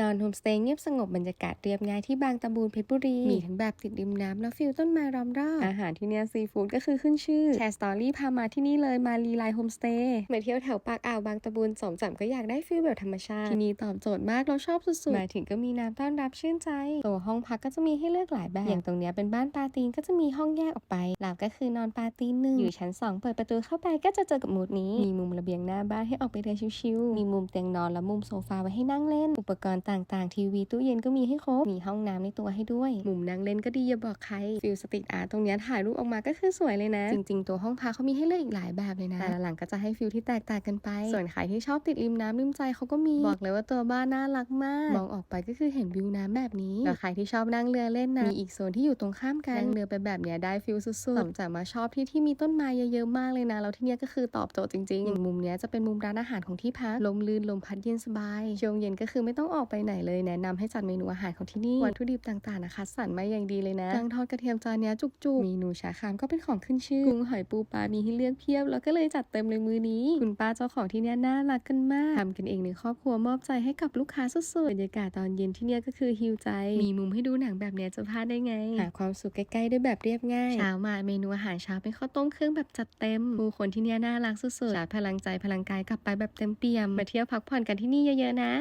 นอนโฮมสเตย์เงียบสงบบรรยากาศเรียบง่ายที่บางตะบูนเพชรบุรี มีทั้งแบบติดริมน้ำแล้วฟิลต้นไม้ล้อมรอบ อาหารที่เนี่ยซีฟู้ดก็คือขึ้นชื่อ แชร์สตอรี่พามาที่นี่เลยมารีไลโฮมสเตย์มาเที่ยวแถวปากอ่าวบางตะบูนสมจำก็อยากได้ฟิลแบบธรรมชาติ ที่นี่ตอบโจทย์มากเราชอบสุดๆ มาถึงก็มีน้ำต้อนรับชื่นใจ ตัวห้องพักก็จะมีให้เลือกหลายแบบ อย่างตรงเนี้ยเป็นบ้านปาตีนก็จะมีห้องแยกออกไปเราก็คือนอนปาตีนหนึ่งอยู่ชั้นสองเปิดประตูเข้าไปก็จะเจอกับมูดนี้ มีมุมระเบียงหน้าบ้านให้ออกไปเดินชิวๆมีมุมเตียงนอนและมุมโซฟาไว้ให้นั่งเล่นอุปกรณ์ต่างๆ ทีวีตู้เย็นก็มีให้ครบ มีห้องน้ำในตัวให้ด้วย มุมนั่งเล่นก็ดีอย่าบอกใคร ฟิลสตรีทอาร์ตตรงเนี้ยถ่ายรูปออกมาก็คือสวยเลยนะ จริง ๆ ตัวห้องพักเขามีให้เลือกอีกหลายแบบเลยนะ แต่ละหลังก็จะให้ฟิลที่แตกต่างกันไป ส่วนใครที่ชอบติดริมน้ำริมใจเขาก็มี บอกเลยว่าตัวบ้านน่ารักมาก มองออกไปก็คือเห็นวิวน้ำแบบนี้แล้วใครที่ชอบนั่งเรือเล่นนะมีอีกโซนที่อยู่ตรงข้ามกัน นั่งเรือไปแบบเนี้ยได้ฟิลสุดๆสมจากมาชอบที่ที่มีต้นไม้เยอะๆมากเลยนะ แล้วที่เนี้ยก็คือตอบโจทย์จริงๆ อย่างมุมเนี้ยจะเป็นมุมร้านอาหารของที่พัก ลมลื่นลมพัดเย็นสบาย ช่วงเย็นก็คือไม่ต้องออกไปไหนเลยแนะนำให้จัดเมนูอาหารของที่นี่วัตถุดิบต่างๆนะคะสั่นมาอย่างดีเลยนะกังทอดกระเทียมจานนี้จุกๆเมนูชาคามก็เป็นของขึ้นชื่อกุ้งหอยปูปลามีให้เลือกเพียบ แล้วก็เลยจัดเต็มเลยมือนี้ คุณป้าเจ้าของที่นี้ยน่ารักกันมากทำกันเองในครอบครัวมอบใจให้กับลูกค้าสุดๆบรรยากาศตอนเย็นที่นี้ยก็คือฮิวใจ มีมุมให้ดูหนังแบบเนี้จะพลาดได้ไงหาความสุขใกล้ๆด้วยแบบเรียบง่ายเช้ามาเมนูอาหารเช้าเป็นข้าวต้มเครื่องแบบจัดเต็มผู้คนที่นี้ยน่ารักสุดๆพลังใจพลังกายกลับไปแบบเต็มเปี่ยมมาเที่ยวพักผ่อนกันที่นี่เยอะๆนะ